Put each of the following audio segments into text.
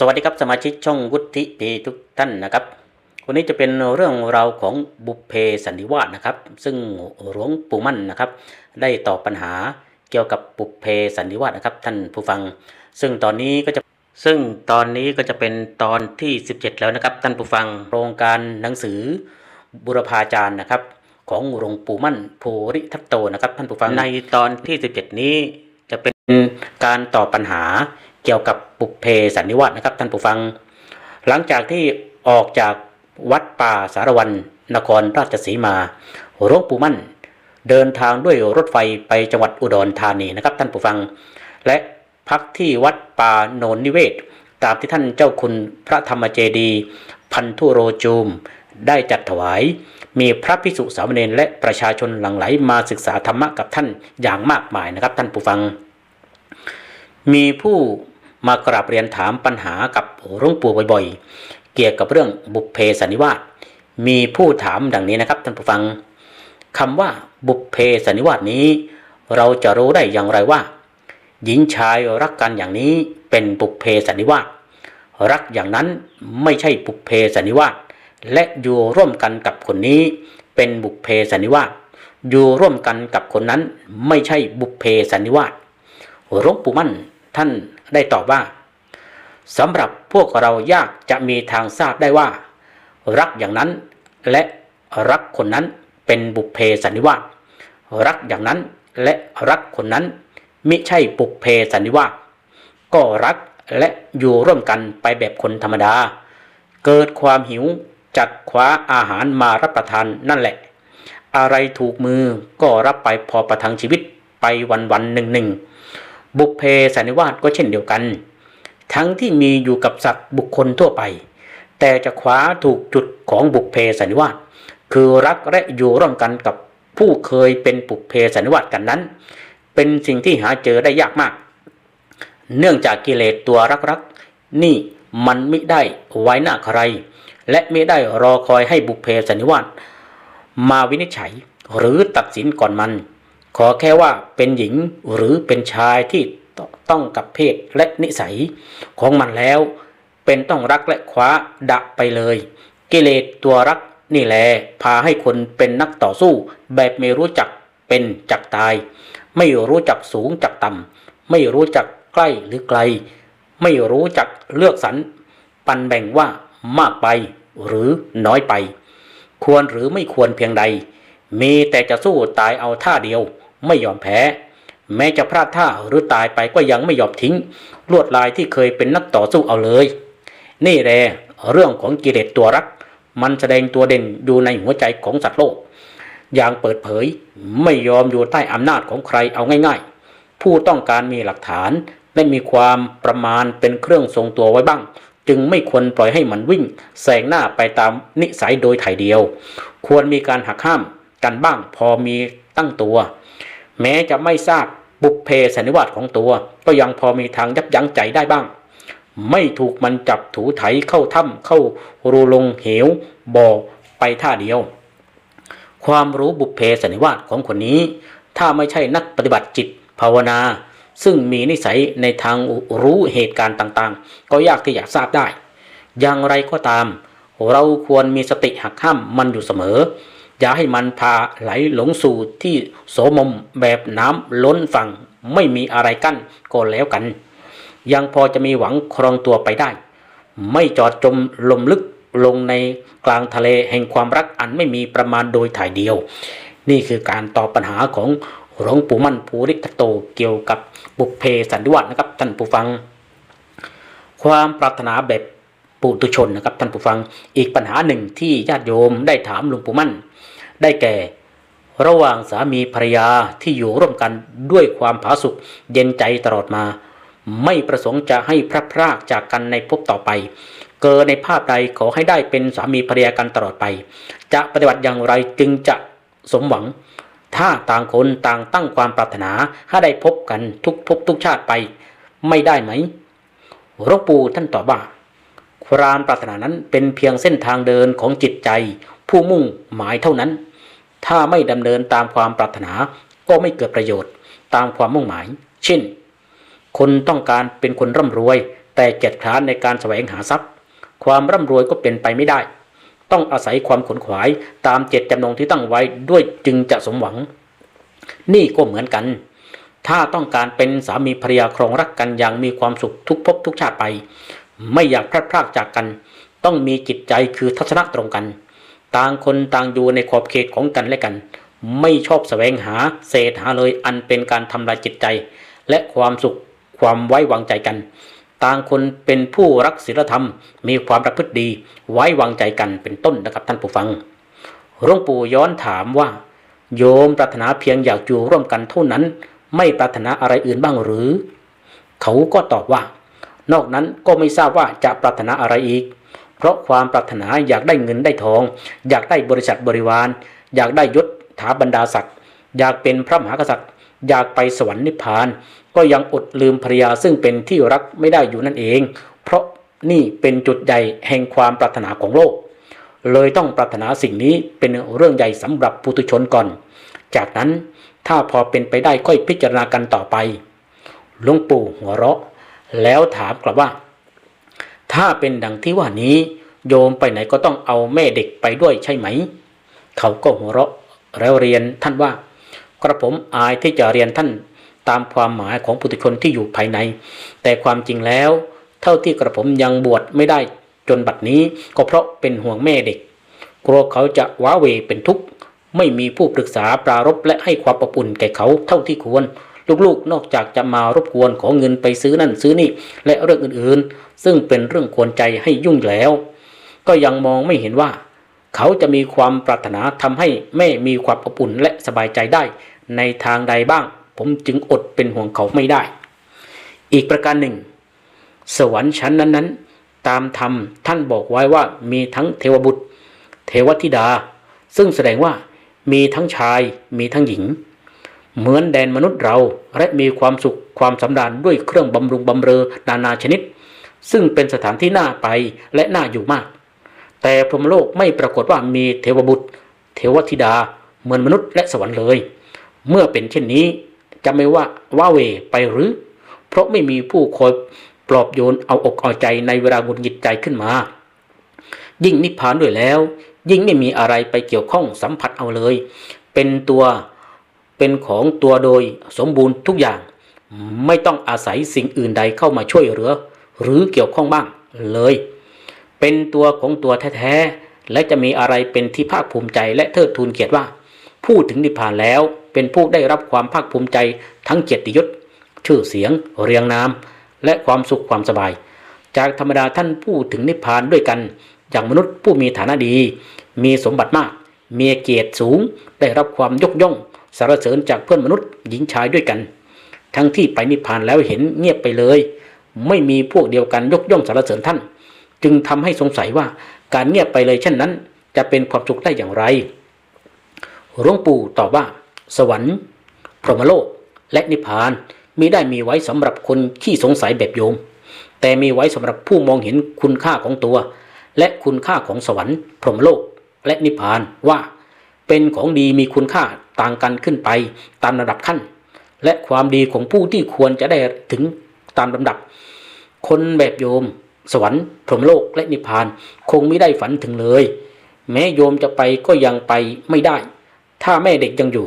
สวัสดีครับสมาชิกช่องวุฒิพีทุกท่านนะครับ วันนี้จะเป็นเรื่องราวของบุพเพสันนิวาสนะครับ ซึ่งหลวงปู่มั่นนะครับ ได้ตอบปัญหาเกี่ยวกับบุพเพสันนิวาสนะครับ ท่านผู้ฟัง ซึ่งตอนนี้ก็จะซึ่งตอนนี้ก็จะเป็นตอนที่ 17 แล้วนะครับ ท่านผู้ฟังโครงการหนังสือบุรพาจารย์นะครับ ของหลวงปู่มั่นโพริทัตโตนะครับ ท่านผู้ฟังในตอนที่ 17 นี้จะเป็นการตอบปัญหา เกี่ยวกับบุเพสันนิวาสนะครับท่านผู้ฟัง หลังจากที่ออกจากวัดป่าสารวันนครราชสีมาหลวงปู่มั่น เดินทางด้วยรถไฟไปจังหวัดอุดรธานีนะครับท่านผู้ฟัง และพักที่วัดป่าโนนนิเวศ ตามที่ท่านเจ้าคุณพระธรรมเจดี พันธุโรจูม ได้จัดถวาย มีพระภิกษุสามเณรและประชาชนหลั่งไหลมาศึกษาธรรมะกับท่านอย่างมากมายนะครับท่านผู้ฟัง มีผู้ มากราบเรียนถามปัญหากับหลวงปู่บ่อยๆ เกี่ยวกับเรื่องบุพเพสันนิวาสมีผู้ถามดังนี้นะครับท่านผู้ฟังคำว่าบุพเพสันนิวาสนี้ เราจะรู้ได้อย่างไรว่า หญิงชายรักกันอย่างนี้เป็นบุพเพสันนิวาสรักอย่างนั้นไม่ใช่บุพเพสันนิวาสและอยู่ร่วมกันกับคนนี้ เป็นบุพเพสันนิวาสอยู่ร่วมกันกับคนนั้นไม่ใช่บุพเพสันนิวาสหลวงปู่มั่นท่าน ได้ตอบว่าสำหรับพวกเรายากจะมีทางทราบได้ว่า รักอย่างนั้นและรักคนนั้นเป็นบุพเพสันนิวาสรักอย่างนั้นและรักคนนั้นมิใช่บุพเพสันนิวาสก็รักและอยู่ร่วมกันไปแบบคนธรรมดา เกิดความหิวจัดคว้าอาหารมารับประทานนั่นแหละ อะไรถูกมือก็รับไปพอประทังชีวิตไปวันวันหนึ่งหนึ่ง บุพเพสันนิวาสก็เช่นเดียวกัน ทั้งที่มีอยู่กับสัตว์บุคคลทั่วไป แต่จะคว้าถูกจุดของบุพเพสันนิวาสคือรักและอยู่ร่วมกันกับผู้เคยเป็นบุพเพสันนิวาสกันนั้น เป็นสิ่งที่หาเจอได้ยากมาก เนื่องจากกิเลสตัวรักๆ นี่มันไม่ได้ไว้หน้าใคร และไม่ได้รอคอยให้บุพเพสันนิวาสมาวินิจฉัยหรือตัดสินก่อนมัน ขอแค่ว่าเป็นหญิงหรือเป็นชายที่ต้องกับเพศและนิสัยของมันแล้ว เป็นต้องรักและคว้าดะไปเลย กิเลสตัวรักนี่แหละพาให้คนเป็นนักต่อสู้ แบบไม่รู้จักเป็นจักตาย ไม่รู้จักสูงจักต่ำไม่รู้จักใกล้หรือไกล ไม่รู้จักเลือกสรรปันแบ่งว่ามากไปหรือน้อยไป ควรหรือไม่ควรเพียงใด มีแต่จะสู้ตายเอาท่าเดียว ไม่ยอมแพ้ แม้จะพลาดท่าหรือตายไปก็ยังไม่ยอมทิ้ง ลวดลายที่เคยเป็นนักต่อสู้เอาเลย นี่แหละเรื่องของกิเลสตัวรัก มันแสดงตัวเด่นอยู่ในหัวใจของสัตว์โลก อย่างเปิดเผยไม่ยอมอยู่ใต้อำนาจของใครเอาง่ายๆ ผู้ต้องการมีหลักฐานและมีความประมาณเป็นเครื่องทรงตัวไว้บ้าง จึงไม่ควรปล่อยให้มันวิ่งแซงหน้าไปตามนิสัยโดยถ่ายเดียว ควรมีการหักห้ามกันบ้างพอมีตั้งตัว แม้จะไม่ทราบบุพเพสันนิวาสของตัว ก็ยังพอมีทางยับยั้งใจได้บ้าง ไม่ถูกมันจับถูไถเข้าถ้ำเข้ารูลงเหวบ่อไปท่าเดียว ความรู้บุพเพสันนิวาสของคนนี้ ถ้าไม่ใช่นักปฏิบัติจิตภาวนา ซึ่งมีนิสัยในทางรู้เหตุการณ์ต่างๆ ก็ยากที่จะทราบได้ อย่างไรก็ตาม เราควรมีสติหักห้ามมันอยู่เสมอ อย่าให้มันพาไหลหลงสู่ที่โสมมแบบน้ำล้นฝั่งไม่มีอะไรกั้นก็แล้วกัน ยังพอจะมีหวังครองตัวไปได้ ไม่จอดจมลมลึกลงในกลางทะเลแห่งความรักอันไม่มีประมาณโดยถ่ายเดียว นี่คือการตอบปัญหาของหลวงปู่มั่นภูริทัตโตเกี่ยวกับบุพเพสันนิวาสนะครับท่านผู้ฟัง ความปรารถนาแบบปุตุชนนะครับท่านผู้ฟัง อีกปัญหาหนึ่งที่ญาติโยมได้ถามหลวงปู่มั่น ได้แก่ ระหว่างสามีภรรยาที่อยู่ร่วมกันด้วยความผาสุกเย็นใจตลอดมา ไม่ประสงค์จะให้พระพรากจากกันในภพต่อไป เกิดในภาพใดขอให้ได้เป็นสามีภรรยากันตลอดไป จะปฏิบัติอย่างไรจึงจะสมหวัง ถ้าต่างคนต่างตั้งความปรารถนาให้ได้พบกันทุกภพทุกชาติไป ไม่ได้ไหมหลวงปู่ท่านตอบว่าความปรารถนานั้นเป็นเพียงเส้นทางเดินของจิตใจ ผู้มุ่งหมายเท่านั้น ถ้าไม่ดำเนินตามความปรารถนาก็ไม่เกิดประโยชน์ตามความมุ่งหมาย เช่น คนต้องการเป็นคนร่ำรวย แต่เกียจคร้านในการแสวงหาทรัพย์ ความร่ำรวยก็เป็นไปไม่ได้ ต้องอาศัยความขนขวายตามเจตจำนงที่ตั้งไว้ด้วยจึงจะสมหวัง นี่ก็เหมือนกัน ถ้าต้องการเป็นสามีภรรยาครองรักกันอย่างมีความสุขทุกภพทุกชาติไป ไม่อยากพลัดพรากจากกัน ต้องมีจิตใจคือทัศนะตรงกัน ต่างคนต่างอยู่ในขอบเขตของกันและกัน ไม่ชอบแสวงหาเศษหาเลยอันเป็นการทำลายจิตใจ และความสุขความไว้วางใจกัน ต่างคนเป็นผู้รักศีลธรรม มีความประพฤติดีไว้วางใจกันเป็นต้นนะครับท่านผู้ฟังหลวงปู่ย้อนถามว่า โยมปรารถนาเพียงอยากอยู่ร่วมกันเท่านั้น ไม่ปรารถนาอะไรอื่นบ้างหรือ เขาก็ตอบว่า นอกนั้นก็ไม่ทราบว่าจะปรารถนาอะไรอีก เพราะความปรารถนาอยากได้เงินได้ทอง อยากได้บริษัทบริวาร อยากได้ยศถาบรรดาศักดิ์อยากเป็นพระมหากษัตริย์ อยากไปสวรรค์นิพพาน ก็ยังอดลืมภรรยาซึ่งเป็นที่รักไม่ได้อยู่นั่นเอง เพราะนี่เป็นจุดใหญ่แห่งความปรารถนาของโลก เลยต้องปรารถนาสิ่งนี้เป็นเรื่องใหญ่สำหรับปุถุชนก่อน จากนั้นถ้าพอเป็นไปได้ค่อยพิจารณากันต่อไปหลวงปู่หัวเราะ แล้วถามกลับว่า ถ้าเป็นดังที่ว่านี้ โยมไปไหนก็ต้องเอาแม่เด็กไปด้วยใช่ไหม เขาก็หัวเราะแล้วเรียนท่านว่า กระผมอายที่จะเรียนท่านตามความหมายของปุถุชนที่อยู่ภายใน แต่ความจริงแล้ว เท่าที่กระผมยังบวชไม่ได้จนบัดนี้ก็เพราะเป็นห่วงแม่เด็ก กลัวเขาจะว้าเวเป็นทุกข์ ไม่มีผู้ปรึกษาปรารบและให้ความอบอุ่นแก่เขาเท่าที่ควร ลูกๆ นอกจากจะมารบกวนขอเงินไปซื้อนั่นซื้อนี่ และเรื่องอื่นๆ ซึ่งเป็นเรื่องควรใจให้ยุ่งแล้ว ก็ยังมองไม่เห็นว่า เขาจะมีความปรารถนาทำให้แม่มีความอบอุ่นและสบายใจได้ ในทางใดบ้าง ผมจึงอดเป็นห่วงเขาไม่ได้ อีกประการหนึ่ง สวรรค์ชั้นนั้นๆ ตามธรรมท่านบอกไว้ว่ามีทั้งเทวบุตร เทวธิดา ซึ่งแสดงว่ามีทั้งชายมีทั้งหญิง เหมือนแดนมนุษย์เรา และมีความสุขความสำราญด้วยเครื่องบำรุงบำเรอนานาชนิด ซึ่งเป็นสถานที่น่าไปและน่าอยู่มาก แต่พรหมโลกไม่ปรากฏว่ามีเทวบุตร เทวธิดา เหมือนมนุษย์และสวรรค์เลย เมื่อเป็นเช่นนี้จะไม่ว่าว่าเวไปหรือ เพราะไม่มีผู้คอยปลอบโยนเอาอกเอาใจในเวลาหงุดหงิดใจขึ้นมา ยิ่งนิพพานด้วยแล้ว ยิ่งไม่มีอะไรไปเกี่ยวข้องสัมผัสเอาเลย เป็นตัว เป็นของตัวโดยสมบูรณ์ทุกอย่าง ไม่ต้องอาศัยสิ่งอื่นใดเข้ามาช่วยเหลือ หรือเกี่ยวข้องบ้างเลย เป็นตัวของตัวแท้ๆ และจะมีอะไรเป็นที่ภาคภูมิใจและเทิดทูนเกียรติว่า พูดถึงนิพพานแล้วเป็นผู้ได้รับความภาคภูมิใจทั้งเกียรติยศชื่อเสียง เรียงนามและความสุขความสบาย จากธรรมดาท่านพูดถึงนิพพานด้วยกันอย่างมนุษย์ผู้มีฐานะดี มีสมบัติมาก มีเกียรติสูง ได้รับความยกย่อง สรรเสริญจากเพื่อนมนุษย์หญิงชายด้วยกัน ทั้งที่ไปนิพพานแล้วเห็นเงียบไปเลย ไม่มีพวกเดียวกันยกย่องสรรเสริญท่าน จึงทำให้สงสัยว่าการเงียบไปเลยเช่นนั้น จะเป็นความสุขได้อย่างไรหลวงปู่ตอบว่า สวรรค์ พรหมโลก และนิพพานมีได้มีไว้สำหรับคนขี้สงสัยแบบโยม แต่มีไว้สำหรับผู้มองเห็นคุณค่าของตัว และคุณค่าของสวรรค์ พรหมโลก และนิพพานว่า เป็นของดีมีคุณค่าต่างกันขึ้นไปตามระดับขั้น และความดีของผู้ที่ควรจะได้ถึงตามลำดับ คนแบบโยม สวรรค์พรหมโลกและนิพพานคงไม่ได้ฝันถึงเลย แม้โยมจะไปก็ยังไปไม่ได้ ถ้าแม่เด็กยังอยู่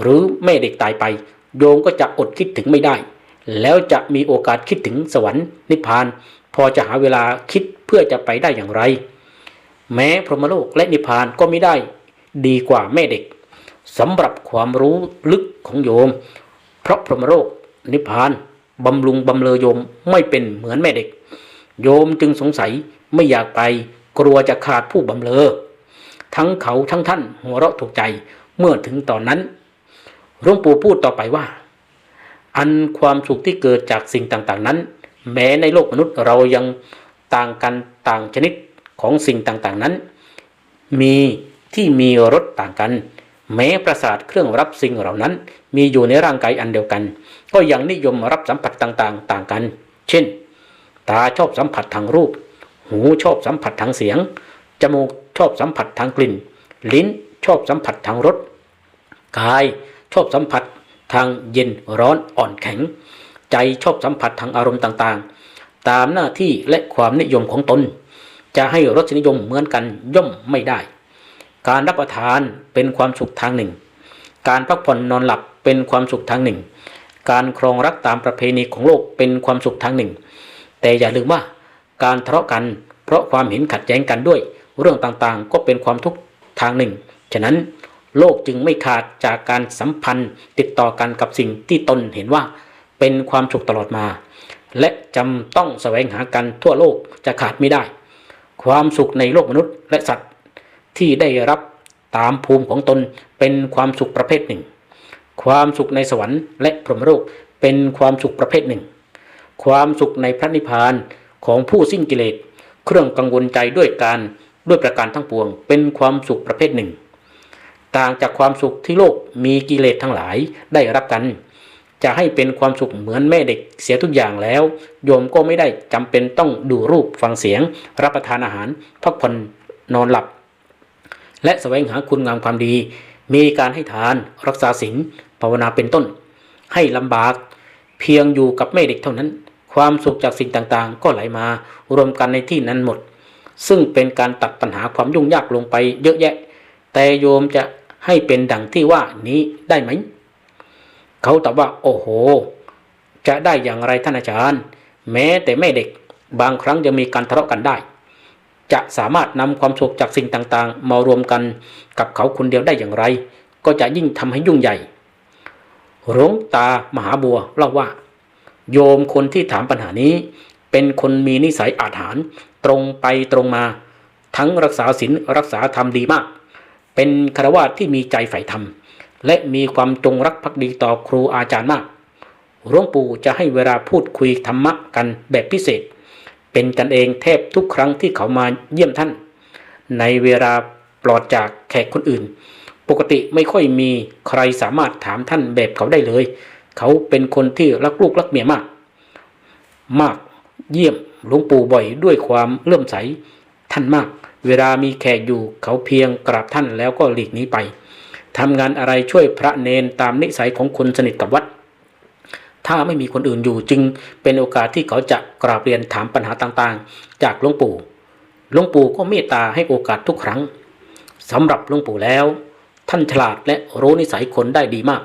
หรือแม่เด็กตายไป โยมก็จะอดคิดถึงไม่ได้ แล้วจะมีโอกาสคิดถึงสวรรค์นิพพาน พอจะหาเวลาคิดเพื่อจะไปได้อย่างไร แม้พรหมโลกและนิพพานก็ไม่ได้ ดีกว่าแม่เด็กสำหรับความรู้ลึกของโยม เพราะพรหมโลกนิพพานบำรุงบำเลอโยมไม่เป็นเหมือนแม่เด็ก โยมจึงสงสัยไม่อยากไปกลัวจะขาดผู้บำเลอ ทั้งเขาทั้งท่านหัวเราะถูกใจเมื่อถึงตอนนั้นหลวงปู่พูดต่อไปว่า อันความสุขที่เกิดจากสิ่งต่างๆนั้น แม้ในโลกมนุษย์เรายังต่างกันต่างชนิดของสิ่งต่างๆนั้น มี ที่มีรสต่างกัน แม้ประสาทเครื่องรับสิ่งเหล่านั้น มีอยู่ในร่างกายอันเดียวกัน ก็ยังนิยมรับสัมผัสต่างๆ ต่างกัน เช่น ตาชอบสัมผัสทางรูป หูชอบสัมผัสทางเสียง จมูกชอบสัมผัสทางกลิ่น ลิ้นชอบสัมผัสทางรส กายชอบสัมผัสทางเย็นร้อนอ่อนแข็ง ใจชอบสัมผัสทางอารมณ์ต่างๆ ตามหน้าที่และความนิยมของตน จะให้รสนิยมเหมือนกันย่อมไม่ได้ การรับประทานเป็นความสุขทางหนึ่ง การพักผ่อนนอนหลับเป็นความสุขทางหนึ่ง การครองรักตามประเพณีของโลกเป็นความสุขทางหนึ่ง แต่อย่าลืมว่าการทะเลาะกันเพราะความเห็นขัดแย้งกันด้วย เรื่องต่างๆ ก็เป็นความทุกข์ทางหนึ่ง ฉะนั้นโลกจึงไม่ขาดจากการสัมพันธ์ติดต่อกันกับสิ่งที่ตนเห็นว่าเป็นความสุขตลอดมา และจำต้องแสวงหากันทั่วโลกจะขาดไม่ได้ ความสุขในโลกมนุษย์และสัตว์ ที่ได้รับตามภูมิของตนเป็นความสุขประเภทหนึ่ง ความสุขในสวรรค์และพรหมโลกเป็นความสุขประเภทหนึ่ง ความสุขในพระนิพพานของผู้สิ้นกิเลสเครื่องกังวลใจด้วยการด้วยประการทั้งปวง เป็นความสุขประเภทหนึ่ง ต่างจากความสุขที่โลกมีกิเลสทั้งหลายได้รับกัน จะให้เป็นความสุขเหมือนแม่เด็กเสียทุกอย่างแล้ว โยมก็ไม่ได้จำเป็นต้องดูรูปฟังเสียง รับประทานอาหารพักผ่อนนอนหลับ และแสวงหาคุณงามความดี มีการให้ทานรักษาศีลภาวนาเป็นต้น ให้ลำบากเพียงอยู่กับแม่เด็กเท่านั้น ความสุขจากสิ่งต่างๆ ก็ไหลมารวมกันในที่นั้นหมด ซึ่งเป็นการตัดปัญหาความยุ่งยากลงไปเยอะแยะ แต่โยมจะให้เป็นดังที่ว่านี้ได้ไหม เขาตอบว่า โอ้โห จะได้อย่างไรท่านอาจารย์ แม้แต่แม่เด็กบางครั้งยังมีการทะเลาะกันได้ จะสามารถนำความสุขจากสิ่งต่างๆ มารวมกันกับเขาคนเดียวได้อย่างไร ก็จะยิ่งทำให้ยุ่งใหญ่หลวงตามหาบัวเล่าว่า โยมคนที่ถามปัญหานี้ เป็นคนมีนิสัยอาถรรพ์ตรงไปตรงมา ทั้งรักษาศีลรักษาธรรมดีมาก เป็นคารวะที่มีใจใฝ่ธรรม และมีความจงรักภักดีต่อครูอาจารย์มากหลวงปู่จะให้เวลาพูดคุยธรรมะกันแบบพิเศษ เป็นกันเองแทบทุกครั้งที่เขามาเยี่ยมท่าน ในเวลาปลอดจากแขกคนอื่น ปกติไม่ค่อยมีใครสามารถถามท่านแบบเขาได้เลย เขาเป็นคนที่รักลูกรักเมียมาก มากเยี่ยมหลวงปู่บ่อยด้วยความเลื่อมใสท่านมาก เวลามีแขกอยู่เขาเพียงกราบท่านแล้วก็หลีกหนีไปทำงานอะไรช่วยพระเนนตามนิสัยของคนสนิทกับวัด ถ้าไม่มีคนอื่นอยู่จึงเป็นโอกาสที่เขาจะกราบเรียนถามปัญหาต่างๆ จากหลวงปู่หลวงปู่ก็เมตตาให้โอกาสทุกครั้งสำหรับหลวงปู่แล้ว ท่านฉลาดและรู้นิสัยคนได้ดีมาก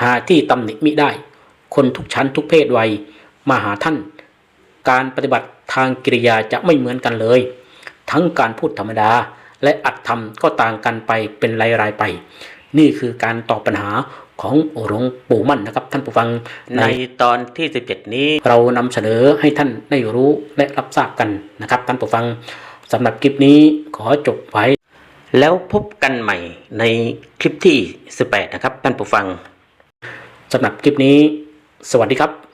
หาที่ตำหนิมิได้ คนทุกชั้นทุกเพศวัยมาหาท่าน การปฏิบัติทางกิริยาจะไม่เหมือนกันเลย ทั้งการพูดธรรมดาและอัดธรรมก็ต่างกันไปเป็นรายๆไป นี่คือการตอบปัญหา ของหลวงปู่มั่นนะครับ ท่านผู้ฟังในตอนที่ 17 นี้ เรานำเสนอให้ท่านได้รู้และรับทราบกันนะครับ ท่านผู้ฟังสำหรับคลิปนี้ขอจบไว้ แล้วพบกันใหม่ในคลิปที่ 18 นะครับ ท่านผู้ฟังสำหรับคลิปนี้ สวัสดีครับ